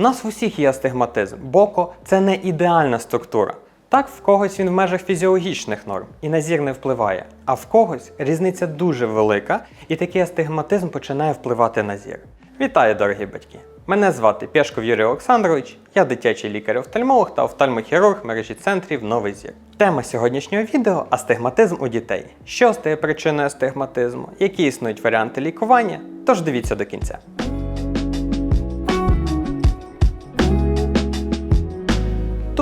У нас в усіх є астигматизм. Боко це не ідеальна структура. Так, в когось він в межах фізіологічних норм і на зір не впливає, а в когось різниця дуже велика, і такий астигматизм починає впливати на зір. Вітаю, дорогі батьки! Мене звати Пєшков Юрій Олександрович, я дитячий лікар-офтальмолог та офтальмохірург мережі центрів Новий зір. Тема сьогоднішнього відео астигматизм у дітей. Що стає причиною астигматизму, які існують варіанти лікування, тож дивіться до кінця.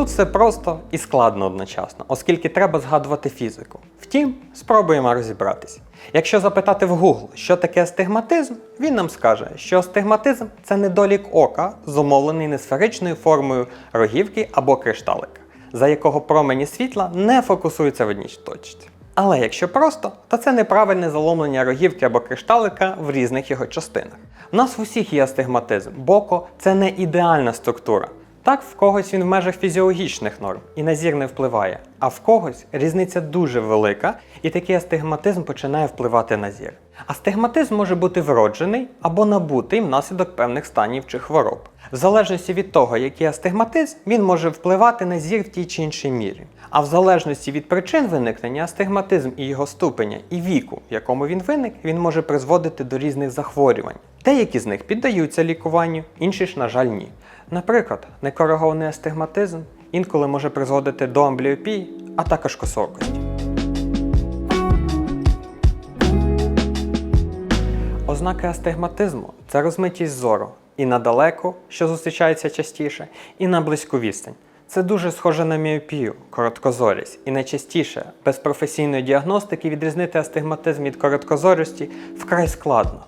Тут все просто і складно одночасно, оскільки треба згадувати фізику. Втім, спробуємо розібратись. Якщо запитати в Google, що таке астигматизм, він нам скаже, що астигматизм це недолік ока, зумовлений несферичною формою рогівки або кришталика, за якого промені світла не фокусуються в одній точці. Але якщо просто, то це неправильне заломлення рогівки або кришталика в різних його частинах. У нас в усіх є астигматизм. Боко це не ідеальна структура. Так, в когось він в межах фізіологічних норм і на зір не впливає, а в когось різниця дуже велика, і такий астигматизм починає впливати на зір. Астигматизм може бути вроджений або набутий внаслідок певних станів чи хвороб. В залежності від того, який астигматизм, він може впливати на зір в тій чи іншій мірі. А в залежності від причин виникнення астигматизм і його ступеня і віку, в якому він виник, він може призводити до різних захворювань. Деякі з них піддаються лікуванню, інші ж, на жаль, ні. Наприклад, некоригований астигматизм інколи може призводити до амбліопії, а також косоокості. Ознаки астигматизму це розмитість зору і на далеку, що зустрічається частіше, і на близьку відстань. Це дуже схоже на міопію, короткозорість, і найчастіше без професійної діагностики відрізнити астигматизм від короткозорості вкрай складно.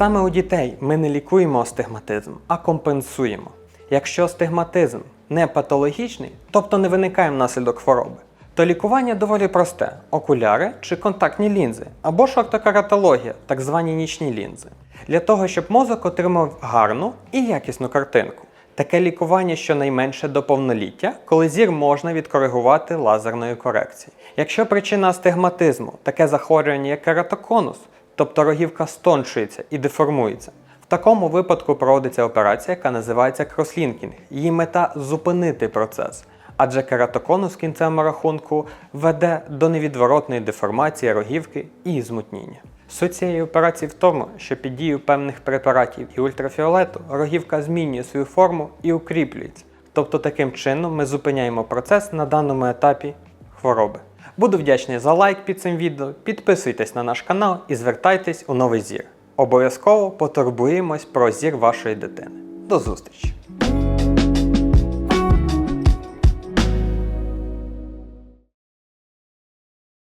Саме у дітей ми не лікуємо астигматизм, а компенсуємо. Якщо астигматизм не патологічний, тобто не виникає внаслідок хвороби, то лікування доволі просте: окуляри чи контактні лінзи, або ж ортокератологія, так звані нічні лінзи, для того, щоб мозок отримав гарну і якісну картинку. Таке лікування щонайменше до повноліття, коли зір можна відкоригувати лазерною корекцією. Якщо причина астигматизму таке захворювання, як кератоконус, тобто рогівка стончується і деформується. В такому випадку проводиться операція, яка називається крослінкінг. Її мета зупинити процес, адже кератоконус в кінцевому рахунку веде до невідворотної деформації рогівки і змутніння. Суть цієї операції в тому, що під дією певних препаратів і ультрафіолету рогівка змінює свою форму і укріплюється. Тобто таким чином ми зупиняємо процес на даному етапі хвороби. Буду вдячний за лайк під цим відео, підписуйтесь на наш канал і звертайтесь у новий зір. Обов'язково потурбуємось про зір вашої дитини. До зустрічі!